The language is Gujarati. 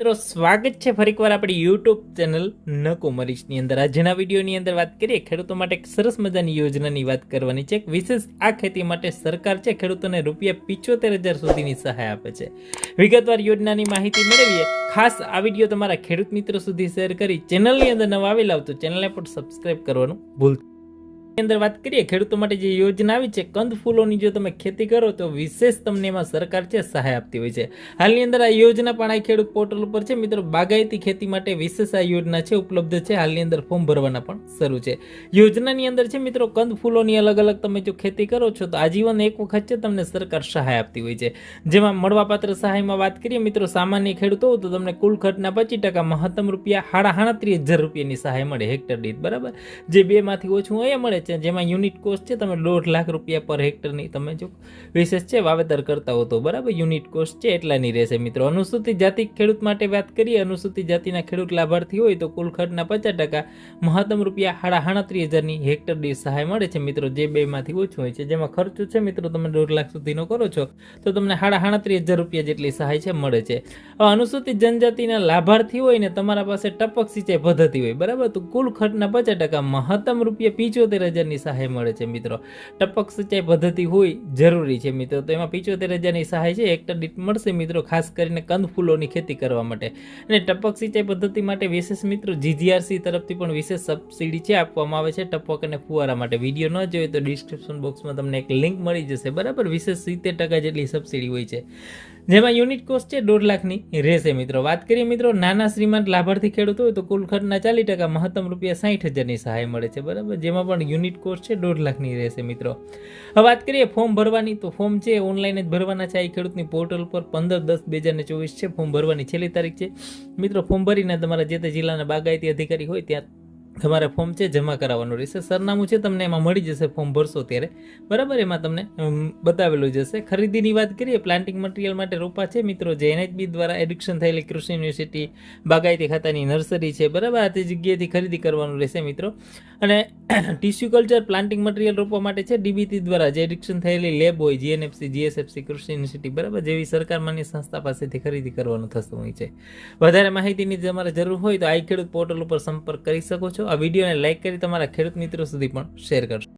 મિત્રો, સ્વાગત છે ફરીકવાર આપણી યુટ્યુબ ચેનલ નકુમરીશની અંદર. આજના વિડીયોની અંદર વાત કરીએ ખેડૂતો માટે એક સરસ મજાની યોજનાની વાત કરવાની છે. વિશેષ આ ખેતી માટે સરકાર છે, ખેડૂતોને રૂપિયા પિચોતેર હજાર સુધીની સહાય આપે છે. વિગતવાર યોજનાની માહિતી મેળવીએ. ખાસ આ વીડિયો તમારા ખેડૂત મિત્રો સુધી શેર કરી ચેનલની અંદર નવા આવેલા તો ચેનલને પણ સબસ્ક્રાઇબ કરવાનું ભૂલતા અંદર વાત કરીએ, ખેડૂતો માટે જે યોજના આવી છે, કંદ ફૂલોની જો તમે ખેતી કરો, તો વિશેષ તમને એમાં સરકાર છે, સહાય આપતી હોય છે. હાલની અંદર આ યોજના પણ આ ખેડૂત પોર્ટલ ઉપર છે. મિત્રો, બાગાયતી ખેતી માટે વિશેષ આ યોજના છે, ઉપલબ્ધ છે. હાલની અંદર ફોર્મ ભરવાના પણ શરૂ છે. યોજનાની અંદર છે, મિત્રો, કંદ ફૂલોની અલગ અલગ તમે જો ખેતી કરો છો, તો આજીવન એક વખત છે, તમને સરકાર સહાય આપતી હોય છે. જેમાં મળવાપાત્ર સહાયમાં વાત કરીએ, મિત્રો, સામાન્ય ખેડૂતો તો તમને કુલ ખર્ચના પચીસ ટકા મહત્તમ રૂપિયા સાડા સાડત્રીસ હજાર રૂપિયાની સહાય મળે હેક્ટર દીઠ, બરાબર? જે બેમાંથી ઓછું અહીંયા મળે. છે, જેમાં યુનિટ કોસ્ટ છે, તમે દોઢ લાખ રૂપિયા પર હેક્ટરની તમે જો વિશેષ છે, વાવેતર કરતા હો તો બરાબર યુનિટ કોસ્ટ છે, એટલાની રહેશે મિત્રો. અનુસૂચિત જાતિ ખેડૂત માટે વાત કરીએ, અનુસૂચિત જાતિના ખેડૂત લાભાર્થી હોય તો કુલ ખર્ચના પચાસ ટકા મહત્તમ રૂપિયા સાડા સાડત્રીસ હજારની હેક્ટર દીઠ સહાય મળે છે મિત્રો, જે બેમાંથી ઓછું હોય છે. જેમાં ખર્ચો છે મિત્રો, તમે દોઢ લાખ સુધીનો કરો છો, તો તમને સાડા સાડત્રીસ હજાર રૂપિયા જેટલી સહાય છે, મળે છે. અનુસૂચિત જનજાતિના લાભાર્થી હોય ને, તમારા પાસે ટપક સિંચાઈ પદ્ધતિ હોય, બરાબર? તો કુલ ખર્ચના પચાસ ટકા મહત્તમ રૂપિયા પિચોતેર હજારની સહાય મળે છે મિત્રો. ટપક સિંચાઈ પદ્ધતિ હોય જરૂરી છે મિત્રો. તો એમાં પિચોતેર હજારની સહાય છે હેક્ટર દીઠ મળશે મિત્રો, ખાસ કરીને કંદ ફૂલોની ખેતી કરવા માટે. અને ટપક સિંચાઈ પદ્ધતિ માટે વિશેષ મિત્રો જીજીઆરસી તરફથી પણ વિશેષ સબસિડી છે આપવામાં આવે છે. ટપક અને ફુવારા માટે વીડિયો ન જોઈએ તો ડિસ્ક્રિપ્શન બોક્સમાં તમને એક લિંક મળી જશે. બરાબર? વિશેષ સિત્તેર ટકા જેટલી સબસિડી હોય છે. જેમાં યુનિટ કોસ્ટ છે દોઢ લાખની. રહેશે મિત્રો, વાત કરીએ મિત્રો, નાના શ્રીમંત લાભાર્થી ખેડૂત હોય તો કુલ ખર્ચના ચાલીસ ટકા મહત્તમ રૂપિયા સાઠ હજારની સહાય મળે છે, બરાબર? જેમાં પણ યુનિટ કોસ્ટ છે દોઢ લાખની રહેશે મિત્રો. હવે વાત કરીએ ફોર્મ ભરવાની, તો ફોર્મ છે ઓનલાઈન જ ભરવાના છે. આ ખેડૂતની પોર્ટલ પર પંદર દસ બે હજાર ચોવીસ છે, ફોર્મ ભરવાની છેલ્લી તારીખ છે. મિત્રો, ફોર્મ ભરીને તમારા જે તે જિલ્લાના બાગાયતી અધિકારી હોય ત્યાં તમારે ફોર્મ છે, જમા કરાવવાનું રહેશે. સરનામું છે, તમને એમાં મળી જશે ફોર્મ ભરશો ત્યારે. બરાબર? એમાં તમને બતાવેલું જશે. ખરીદીની વાત કરીએ પ્લાન્ટિંગ મટીરિયલ માટે રોપા છે, મિત્રો, જે એનએચબી દ્વારા એડિક્શન થયેલી કૃષિ યુનિવર્સિટી બાગાયતી ખાતાની નર્સરી છે. બરાબર? આ તે જગ્યાએથી ખરીદી કરવાનું રહેશે, મિત્રો. અને ટિશ્યુ કલ્ચર પ્લાન્ટિંગ મટીરિયલ રોપવા માટે છે ડીબીટી દ્વારા જે એડિક્શન થયેલી લેબ હોય જીએનએફસી જીએસએફસી કૃષિ યુનિવર્સિટી બરાબર? જેવી સરકાર માન્ય સંસ્થા પાસેથી ખરીદી કરવાનું થતું હોય છે. વધારે માહિતીની તમારે જરૂર હોય તો આઈ ખેડૂત પોર્ટલ ઉપર સંપર્ક કરી શકો છો. આ વિડીયોને લાઇક કરી તમારા ખેડૂત મિત્રો સુધી પણ શેર કરશો.